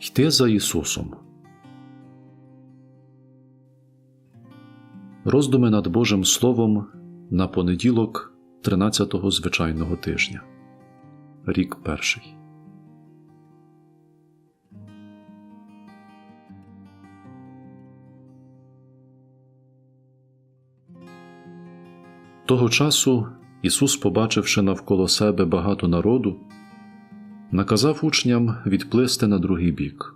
Йти за Ісусом. Роздуми над Божим Словом на понеділок 13-го звичайного тижня. Рік перший. Того часу Ісус, побачивши навколо себе багато народу, наказав учням відплисти на другий бік.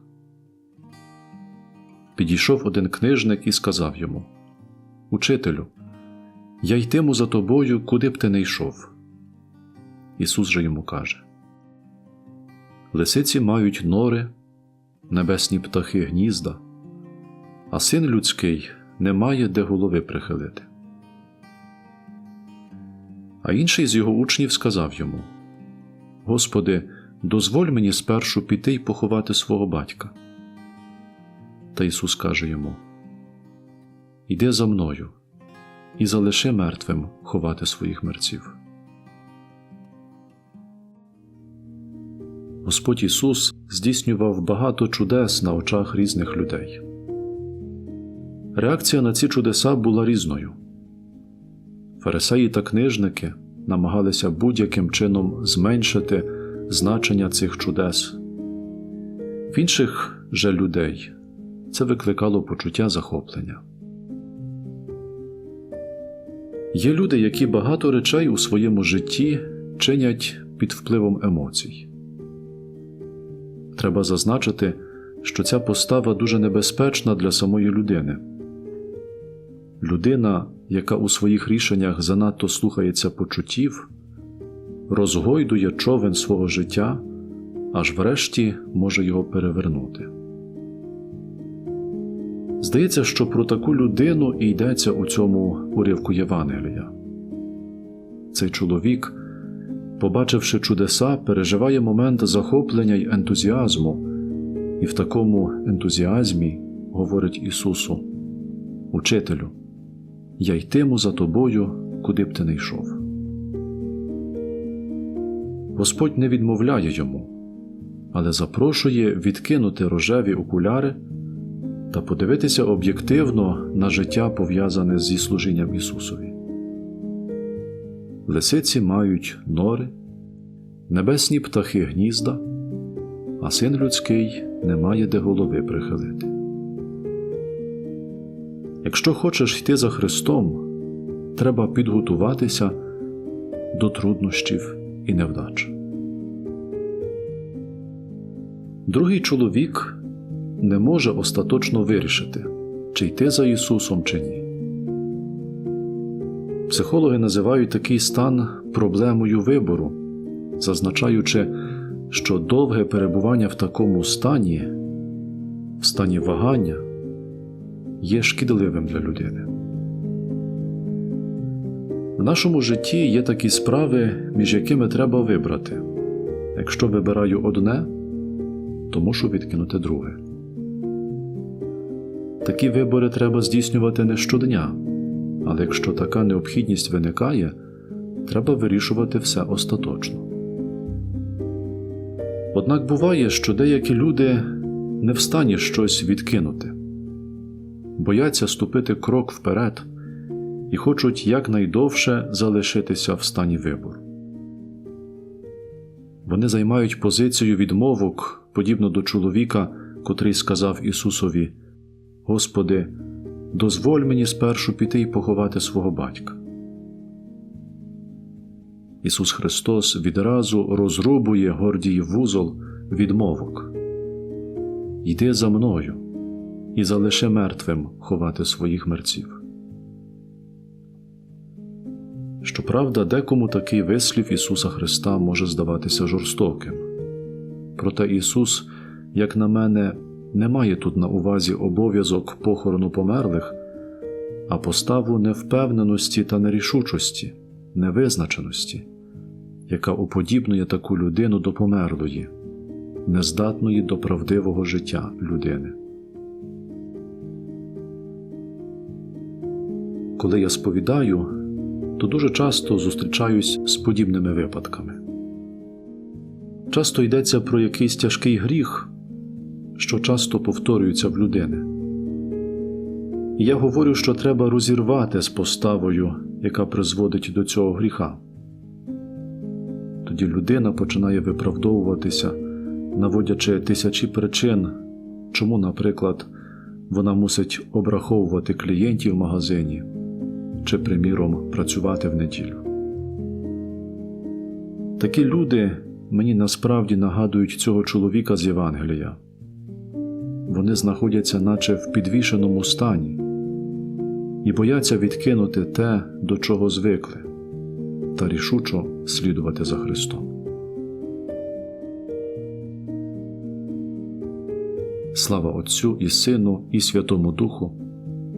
Підійшов один книжник і сказав йому: Учителю, я йтиму за тобою, куди б ти не йшов. Ісус же йому каже: Лисиці мають нори, небесні птахи гнізда, а син людський не має де голови прихилити. А інший з його учнів сказав йому: Господи, дозволь мені спершу піти й поховати свого батька. Та Ісус каже йому: Іди за мною і залиши мертвим ховати своїх мерців. Господь Ісус здійснював багато чудес на очах різних людей. Реакція на ці чудеса була різною. Фарисеї та книжники намагалися будь-яким чином зменшити значення цих чудес. В інших же людей це викликало почуття захоплення. Є люди, які багато речей у своєму житті чинять під впливом емоцій. Треба зазначити, що ця постава дуже небезпечна для самої людини. Людина, яка у своїх рішеннях занадто слухається почуттів, розгойдує човен свого життя, аж врешті може його перевернути. Здається, що про таку людину і йдеться у цьому уривку Євангелія. Цей чоловік, побачивши чудеса, переживає момент захоплення й ентузіазму, і в такому ентузіазмі говорить Ісусу: Учителю, я йтиму за тобою, куди б ти не йшов. Господь не відмовляє йому, але запрошує відкинути рожеві окуляри та подивитися об'єктивно на життя, пов'язане зі служінням Ісусові. Лисиці мають нори, небесні птахи гнізда, а син людський не має де голови прихилити. Якщо хочеш йти за Христом, треба підготуватися до труднощів і невдач. Другий чоловік не може остаточно вирішити, чи йти за Ісусом чи ні. Психологи називають такий стан проблемою вибору, зазначаючи, що довге перебування в такому стані, в стані вагання, є шкідливим для людини. В нашому житті є такі справи, між якими треба вибрати. Якщо вибираю одне, то мушу відкинути друге. Такі вибори треба здійснювати не щодня, але якщо така необхідність виникає, треба вирішувати все остаточно. Однак буває, що деякі люди не в стані щось відкинути, бояться ступити крок вперед і хочуть якнайдовше залишитися в стані вибору. Вони займають позицію відмовок, подібно до чоловіка, котрий сказав Ісусові: Господи, дозволь мені спершу піти і поховати свого батька. Ісус Христос відразу розрубує гордіїв вузол відмовок. Йди за мною і залиши мертвим ховати своїх мерців. Щоправда, декому такий вислів Ісуса Христа може здаватися жорстоким. Проте Ісус, як на мене, не має тут на увазі обов'язок похорону померлих, а поставу невпевненості та нерішучості, невизначеності, яка уподібнує таку людину до померлої, нездатної до правдивого життя людини. Коли я сповідаю, то дуже часто зустрічаюсь з подібними випадками. Часто йдеться про якийсь тяжкий гріх, що часто повторюються в людини. І я говорю, що треба розірвати з поставою, яка призводить до цього гріха. Тоді людина починає виправдовуватися, наводячи тисячі причин, чому, наприклад, вона мусить обраховувати клієнтів в магазині чи, приміром, працювати в неділю. Такі люди мені насправді нагадують цього чоловіка з Євангелія. Вони знаходяться, наче в підвішеному стані, і бояться відкинути те, до чого звикли, та рішучо слідувати за Христом. Слава Отцю і Сину, і Святому Духу,